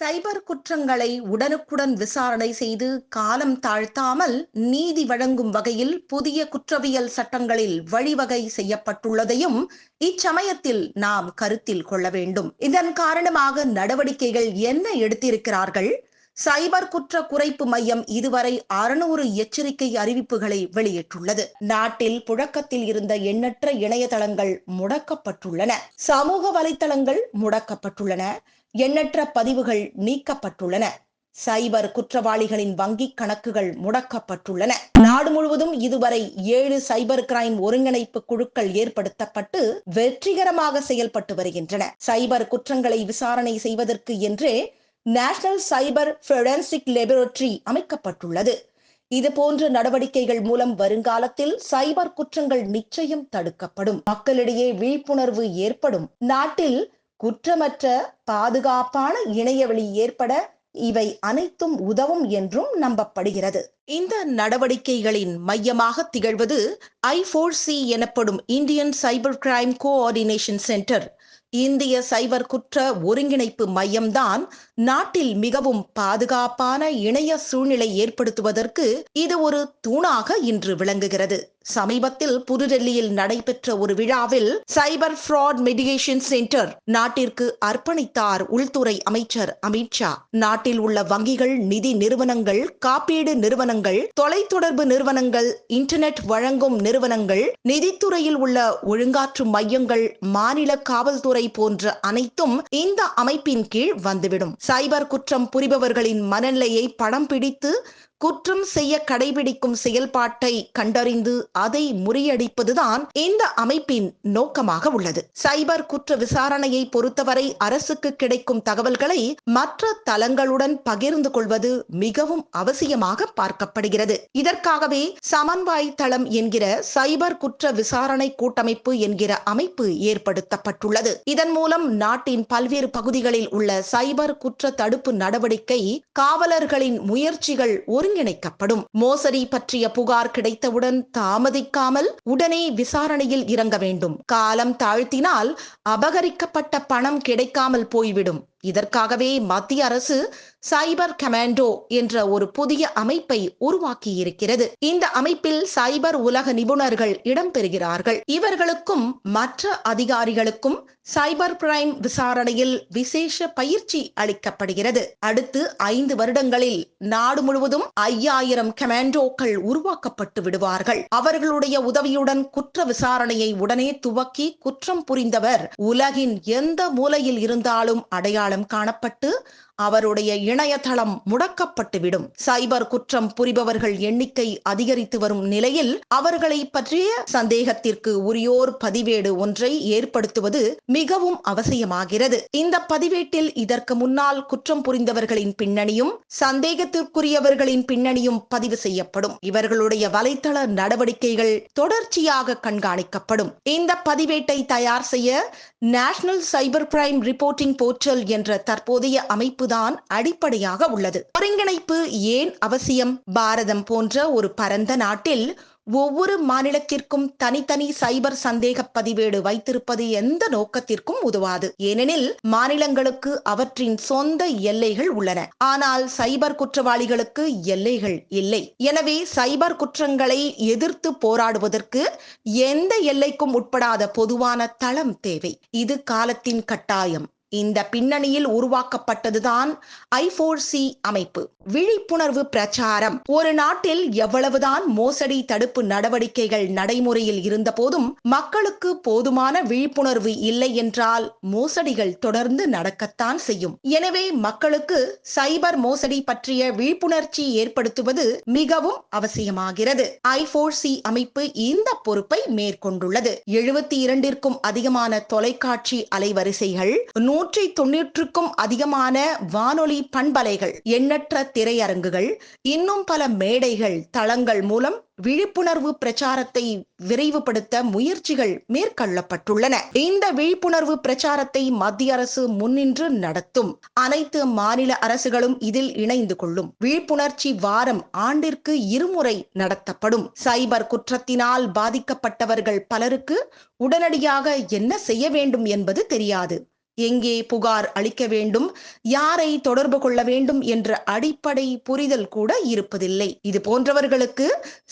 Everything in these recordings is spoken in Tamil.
சைபர் குற்றங்களை உடனுக்குடன் விசாரணை செய்து காலம் தாழ்த்தாமல் நீதி வழங்கும் வகையில் புதிய குற்றவியல் சட்டங்களில் வழிவகை செய்யப்பட்டுள்ளதையும் இச்சமயத்தில் நாம் கருத்தில் கொள்ள வேண்டும். இதன் காரணமாக நடவடிக்கைகள் என்ன எடுத்திருக்கிறார்கள்? சைபர் குற்ற குறைப்பு மையம் இதுவரை அறுநூறு எச்சரிக்கை அறிவிப்புகளை வெளியிட்டுள்ளது. நாட்டில் புழக்கத்தில் இருந்த எண்ணற்ற இணையதளங்கள் முடக்கப்பட்டுள்ளன. சமூக வலைத்தளங்கள் முடக்கப்பட்டுள்ளன. எண்ணற்ற பதிவுகள் நீக்கப்பட்டுள்ளன. சைபர் குற்றவாளிகளின் வங்கிக் கணக்குகள் முடக்கப்பட்டுள்ளன. நாடு முழுவதும் இதுவரை ஏழு சைபர் கிரைம் ஒருங்கிணைப்பு குழுக்கள் ஏற்படுத்தப்பட்டு வெற்றிகரமாக செயல்பட்டு வருகின்றன. சைபர் குற்றங்களை விசாரணை செய்வதற்கு என்றே நேஷனல் சைபர் ஃபெரன்சிக் லெபரட்டரி அமைக்கப்பட்டுள்ளது. இது போன்ற நடவடிக்கைகள் மூலம் வருங்காலத்தில் சைபர் குற்றங்கள் நிச்சயம் தடுக்கப்படும். மக்களிடையே விழிப்புணர்வு ஏற்படும். நாட்டில் குற்றமற்ற பாதுகாப்பான இணையவழி ஏற்பட இவை அனைத்தும் உதவும் என்றும் நம்பப்படுகிறது. இந்த நடவடிக்கைகளின் மையமாக திகழ்வது ஐபோர் சி எனப்படும் Indian cyber crime coordination centre. இந்திய சைபர் குற்ற ஒருங்கிணைப்பு மையம்தான் நாட்டில் மிகவும் பாதுகாப்பான இணைய சூழ்நிலை ஏற்படுத்துவதற்கு இது ஒரு தூணாக இன்று விளங்குகிறது. சமீபத்தில் புதுடெல்லியில் நடைபெற்ற ஒரு விழாவில் சைபர் ஃப்ராட் மெடிகேஷன் சென்டர் நாட்டிற்கு அர்ப்பணித்தார் உள்துறை அமைச்சர் அமித்ஷா நாட்டில் உள்ள வங்கிகள் நிதி நிறுவனங்கள் காப்பீடு நிறுவனங்கள் தொலைத்தொடர்பு நிறுவனங்கள் இன்டர்நெட் வழங்கும் நிறுவனங்கள் நிதித்துறையில் உள்ள ஒழுங்காற்று மையங்கள் மாநில காவல்துறை போன்ற அனைத்தும் இந்த அமைப்பின் கீழ் வந்துவிடும். சைபர் குற்றம் புரிபவர்களின் மனநிலையை படம் பிடித்து குற்றம் செய்ய கடைபிடிக்கும் செயல்பாட்டை கண்டறிந்து அதை முறியடிப்பதுதான் இந்த அமைப்பின் நோக்கமாக உள்ளது. சைபர் குற்ற விசாரணையை பொறுத்தவரை அரசுக்கு கிடைக்கும் தகவல்களை மற்ற தளங்களுடன் பகிர்ந்து கொள்வது மிகவும் அவசியமாக பார்க்கப்படுகிறது. இதற்காகவே சமன்வாய் தளம் என்கிற சைபர் குற்ற விசாரணை கூட்டமைப்பு என்கிற அமைப்பு ஏற்படுத்தப்பட்டுள்ளது. இதன் மூலம் நாட்டின் பல்வேறு பகுதிகளில் உள்ள சைபர் குற்ற தடுப்பு நடவடிக்கை காவலர்களின் முயற்சிகள் ஒருங்கிணைக்கப்படும். மோசடி பற்றிய புகார் கிடைத்தவுடன் தாமதிக்காமல் உடனே விசாரணையில் இறங்க வேண்டும். காலம் தாழ்த்தினால் அபகரிக்கப்பட்ட பணம் கிடைக்காமல் போய்விடும். இதற்காகவே மத்திய அரசு சைபர் கமாண்டோ என்ற ஒரு புதிய அமைப்பை உருவாக்கி இருக்கிறது இந்த அமைப்பில் சைபர் உலக நிபுணர்கள் இடம்பெறுகிறார்கள். இவர்களுக்கும் மற்ற அதிகாரிகளுக்கும் சைபர் பிரைம் விசாரணையில் விசேஷ பயிற்சி அளிக்கப்படுகிறது. அடுத்து ஐந்து வருடங்களில் நாடு முழுவதும் ஐயாயிரம் கமாண்டோக்கள் உருவாக்கப்பட்டு விடுவார்கள். அவர்களுடைய உதவியுடன் குற்ற விசாரணையை உடனே துவக்கி குற்றம் புரிந்தவர் உலகின் எந்த மூலையில் இருந்தாலும் அடையாளம் அடையாளம் காணப்பட்டு அவருடைய இணையதளம் முடக்கப்பட்டுவிடும். சைபர் குற்றம் புரிபவர்கள் எண்ணிக்கை அதிகரித்து வரும் நிலையில் அவர்களை பற்றிய சந்தேகத்திற்கு உரியோர் பதிவேடு ஒன்றை ஏற்படுத்துவது மிகவும் அவசியமாகிறது. இந்த பதிவேட்டில் இதற்கு முன்னால் குற்றம் புரிந்தவர்களின் பின்னணியும் சந்தேகத்திற்குரியவர்களின் பின்னணியும் பதிவு செய்யப்படும். இவர்களுடைய வலைத்தள நடவடிக்கைகள் தொடர்ச்சியாக கண்காணிக்கப்படும். இந்த பதிவேட்டை தயார் செய்ய national cyber crime reporting portal என்ற தற்போதைய அமைப்பு தான் அடிப்படையாக உள்ளது. ஒருங்கிணைப்பு ஏன் அவசியம்? பாரதம் போன்ற ஒரு பரந்த நாட்டில் ஒவ்வொரு மாநிலத்திற்கும் தனித்தனி சைபர் சந்தேக பதிவேடு வைத்திருப்பது எந்த நோக்கத்திற்கும் உதவாது. ஏனெனில் மாநிலங்களுக்கு அவற்றின் சொந்த எல்லைகள் உள்ளன. ஆனால் சைபர் குற்றவாளிகளுக்கு எல்லைகள் இல்லை. எனவே சைபர் குற்றங்களை எதிர்த்து போராடுவதற்கு எந்த எல்லைக்கும் உட்படாத பொதுவான தளம் தேவை. இது காலத்தின் கட்டாயம். இந்த பின்னணியில் உருவாக்கப்பட்டதுதான் ஐ சி அமைப்பு. விழிப்புணர்வு பிரச்சாரம். ஒரு நாட்டில் எவ்வளவுதான் மோசடி தடுப்பு நடவடிக்கைகள் நடைமுறையில் இருந்தபோதும் மக்களுக்கு போதுமான விழிப்புணர்வு இல்லை என்றால் மோசடிகள் தொடர்ந்து நடக்கத்தான் செய்யும். எனவே மக்களுக்கு சைபர் மோசடி பற்றிய விழிப்புணர்ச்சி ஏற்படுத்துவது மிகவும் அவசியமாகிறது. ஐ சி அமைப்பு இந்த பொறுப்பை மேற்கொண்டுள்ளது. எழுபத்தி இரண்டிற்கும் அதிகமான தொலைக்காட்சி அலைவரிசைகள் நூற்றி தொன்னூற்றுக்கும் அதிகமான வானொலி பண்பலைகள் எண்ணற்ற திரையரங்குகள் இன்னும் பல மேடைகள் தளங்கள் மூலம் விழிப்புணர்வு பிரச்சாரத்தை விரைவுபடுத்த முயற்சிகள் மேற்கொள்ளப்பட்டுள்ளன. இந்த விழிப்புணர்வு பிரச்சாரத்தை மத்திய அரசு முன்னின்று நடத்தும். அனைத்து மாநில அரசுகளும் இதில் இணைந்து கொள்ளும். விழிப்புணர்ச்சி வாரம் ஆண்டிற்கு இருமுறை நடத்தப்படும். சைபர் குற்றத்தினால் பாதிக்கப்பட்டவர்கள் பலருக்கு உடனடியாக என்ன செய்ய வேண்டும் என்பது தெரியாது. எங்கே புகார் அளிக்க வேண்டும் யாரை தொடர்பு கொள்ள வேண்டும் என்ற அடிப்படை புரிதல் கூட இருப்பதில்லை. இது போன்றவர்களுக்கு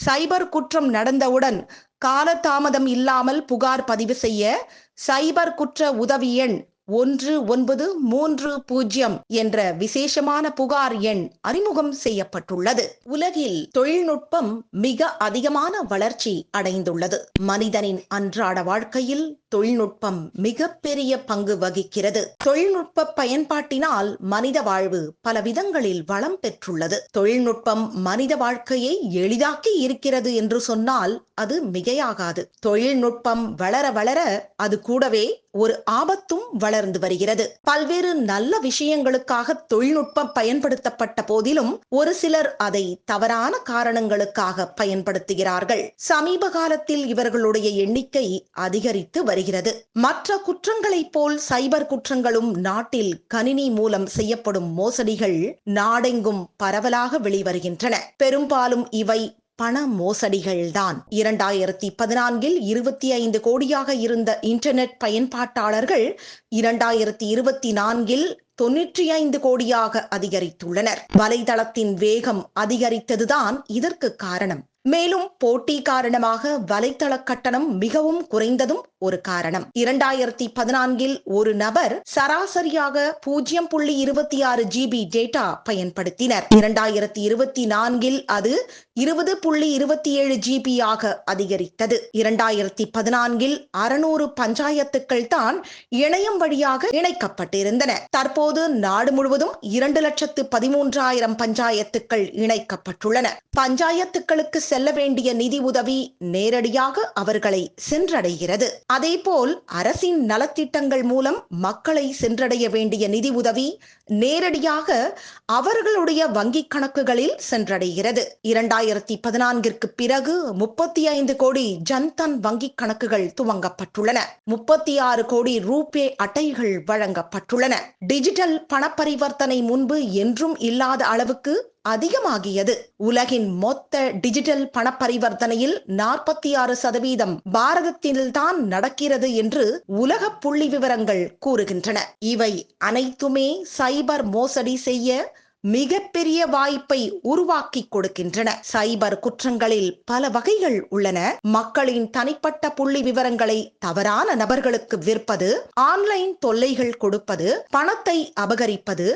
சைபர் குற்றம் நடந்தவுடன் காலதாமதம் இல்லாமல் புகார் பதிவு செய்ய சைபர் குற்ற உதவி எண் ஒன்று ஒன்பது மூன்று பூஜ்ஜியம் என்ற விசேஷமான புகார் எண் அறிமுகம் செய்யப்பட்டுள்ளது. உலகில் தொழில்நுட்பம் மிக அதிகமான வளர்ச்சி அடைந்துள்ளது. மனிதனின் அன்றாட வாழ்க்கையில் தொழில்நுட்பம் மிகப்பெரிய பங்கு வகிக்கிறது. தொழில்நுட்ப பயன்பாட்டினால் மனித வாழ்வு பல விதங்களில் வளம் பெற்றுள்ளது. தொழில்நுட்பம் மனித வாழ்க்கையை எளிதாக்கி இருக்கிறது என்று சொன்னால் அது மிகையாகாது. தொழில்நுட்பம் வளர வளர அது கூடவே ஒரு ஆபத்தும் வளர்ந்து வருகிறது. பல்வேறு நல்ல விஷயங்களுக்காக தொழில்நுட்பம் பயன்படுத்தப்பட்ட போதிலும் ஒரு சிலர் அதை தவறான காரணங்களுக்காக பயன்படுத்துகிறார்கள். சமீப காலத்தில் இவர்களுடைய எண்ணிக்கை அதிகரித்து வருகிறது. மற்ற குற்றங்களைப் போல் சைபர் குற்றங்களும் நாட்டில் கணினி மூலம் செய்யப்படும் மோசடிகள் நாடெங்கும் பரவலாக வெளிவருகின்றன. பெரும்பாலும் இவை பண மோசடிகள்தான். இரண்டாயிரத்தி பதினான்கில் இருபத்தி ஐந்து கோடியாக இருந்த இன்டர்நெட் பயன்பாட்டாளர்கள் இரண்டாயிரத்தி இருபத்தி நான்கில் தொன்னூற்றி ஐந்து கோடியாக அதிகரித்துள்ளனர். வலைதளத்தின் வேகம் அதிகரித்ததுதான் இதற்கு காரணம். மேலும் போட்டி காரணமாக வலைத்தள கட்டணம் மிகவும் குறைந்ததும் ஒரு காரணம். இரண்டாயிரத்தி பதினான்கில் ஒரு நபர் சராசரியாக பூஜ்ஜியம் புள்ளி இருபத்தி ஆறு ஜிபி டேட்டா பயன்படுத்தினர். இரண்டாயிரத்தி இருபத்தி நான்கில் அது இருபது புள்ளி இருபத்தி ஏழு ஜிபி ஆக அதிகரித்தது. இரண்டாயிரத்தி பதினான்கில் அறுநூறு பஞ்சாயத்துக்கள் தான் இணையம் வழியாக இணைக்கப்பட்டிருந்தன. தற்போது நாடு முழுவதும் இரண்டு லட்சத்து பதிமூன்றாயிரம் பஞ்சாயத்துக்கள் இணைக்கப்பட்டுள்ளன. பஞ்சாயத்துக்களுக்கு செல்ல வேண்டிய நிதி உதவி நேரடியாக அவர்களை சென்றடைகிறது. அதேபோல் அரசின் நலத்திட்டங்கள் மூலம் மக்களை சென்றடைய வேண்டிய நிதி உதவி நேரடியாக அவர்களுடைய வங்கிக் கணக்குகளில் சென்றடைகிறது. இரண்டாயிரத்தி பதினான்கிற்கு பிறகு முப்பத்தி ஐந்து கோடி ஜன்தன் வங்கிக் கணக்குகள் துவங்கப்பட்டுள்ளன. முப்பத்தி ஆறு கோடி ரூபே அட்டைகள் வழங்கப்பட்டுள்ளன. டிஜிட்டல் பணப்பரிவர்த்தனை முன்பு என்றும் இல்லாத அளவுக்கு அதிகமாகியது. உலகின் மொத்த டிஜிட்டல் பணப்பரிவர்த்தனையில் நாற்பத்தி ஆறு சதவீதம் பாரதத்தில்தான் நடக்கிறது என்று உலக புள்ளி விவரங்கள் கூறுகின்றன. இவை அனைத்துமே சைபர் மோசடி செய்ய மிகப்பெரிய வாய்ப்பை உருவாக்கி கொடுக்கின்றன. சைபர் குற்றங்களில் பல வகைகள் உள்ளன. மக்களின் தனிப்பட்ட புள்ளி விவரங்களை தவறான நபர்களுக்கு விற்பது ஆன்லைன் தொல்லைகள் கொடுப்பது பணத்தை அபகரிப்பது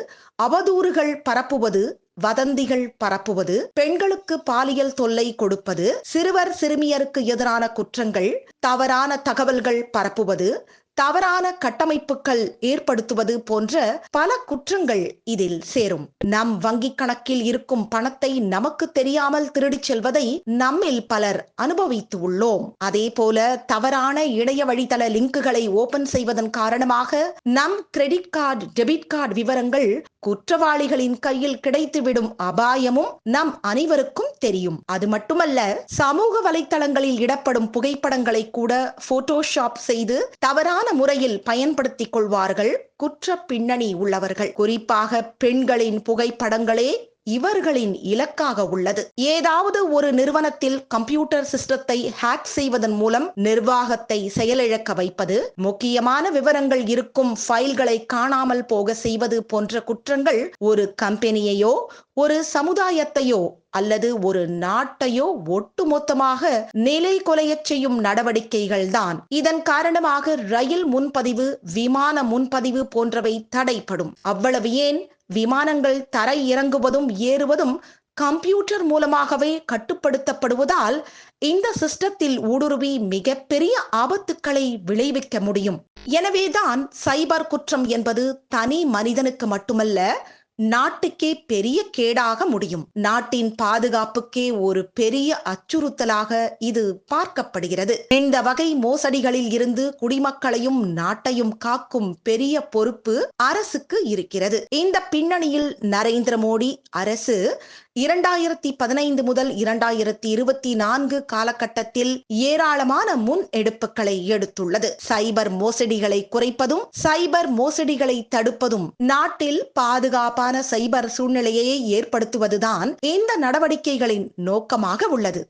அவதூறுகள் பரப்புவது வதந்திகள் பரப்புவது பெண்களுக்கு பாலியல் தொல்லை கொடுப்பது சிறுவர் சிறுமியருக்கு எதிரான குற்றங்கள் தவறான தகவல்கள் பரப்புவது தவறான கட்டமைப்புகள் ஏற்படுத்துவது போன்ற பல குற்றங்கள் இதில் சேரும். நம் வங்கிக் கணக்கில் இருக்கும் பணத்தை நமக்கு தெரியாமல் திருடிச் செல்வதை நம்மில் பலர் அனுபவித்து உள்ளோம். அதே போல தவறான இணைய வழித்தள லிங்குகளை ஓபன் செய்வதன் காரணமாக நம் கிரெடிட் கார்டு டெபிட் கார்டு விவரங்கள் குற்றவாளிகளின் கையில் கிடைத்துவிடும் அபாயமும் நம் அனைவருக்கும் தெரியும். அது மட்டுமல்ல சமூக வலைத்தளங்களில் இடப்படும் புகைப்படங்களை கூட போட்டோஷாப் செய்து தவறான முறையில் பயன்படுத்திக் கொள்வார்கள் குற்ற பின்னணி உள்ளவர்கள். குறிப்பாக பெண்களின் புகைப்படங்களே இவர்களின் இலக்காக உள்ளது. ஏதாவது ஒரு நிறுவனத்தில் கம்ப்யூட்டர் சிஸ்டத்தை ஹேக் செய்வதன் மூலம் நிர்வாகத்தை செயலிழக்க வைப்பது முக்கியமான விவரங்கள் இருக்கும் ஃபைல்களை காணாமல் போக செய்வது போன்ற குற்றங்கள் ஒரு கம்பெனியையோ ஒரு சமுதாயத்தையோ அல்லது ஒரு நாட்டையோ ஒட்டுமொத்தமாக நிலை கொலையச் செய்யும் நடவடிக்கைகள் தான். இதன் காரணமாக ரயில் முன்பதிவு விமான முன்பதிவு போன்றவை தடைப்படும். அவ்வளவு ஏன்? விமானங்கள் தரை இறங்குவதும் ஏறுவதும் கம்ப்யூட்டர் மூலமாகவே கட்டுப்படுத்தப்படுவதால் இந்த சிஸ்டத்தில் ஊடுருவி மிகப்பெரிய ஆபத்துக்களை விளைவிக்க முடியும். எனவேதான் சைபர் குற்றம் என்பது தனி மனிதனுக்கு மட்டுமல்ல நாட்டுக்கே பெரிய கேடாக முடியும். நாட்டின் பாதுகாப்புக்கே ஒரு பெரிய அச்சுறுத்தலாக இது பார்க்கப்படுகிறது. இந்த வகை மோசடிகளில் இருந்து குடிமக்களையும் நாட்டையும் காக்கும் பெரிய பொறுப்பு அரசுக்கு இருக்கிறது. இந்த பின்னணியில் நரேந்திர மோடி அரசு இரண்டாயிரத்தி பதினைந்து முதல் இரண்டாயிரத்தி இருபத்தி நான்கு காலகட்டத்தில் ஏராளமான முன் எடுப்புகளை எடுத்துள்ளது. சைபர் மோசடிகளை குறைப்பதும் சைபர் மோசடிகளை தடுப்பதும் நாட்டில் பாதுகாப்பான சைபர் சூழ்நிலையை ஏற்படுத்துவதுதான் இந்த நடவடிக்கைகளின் நோக்கமாக உள்ளது.